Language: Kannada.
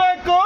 ಬೇಕು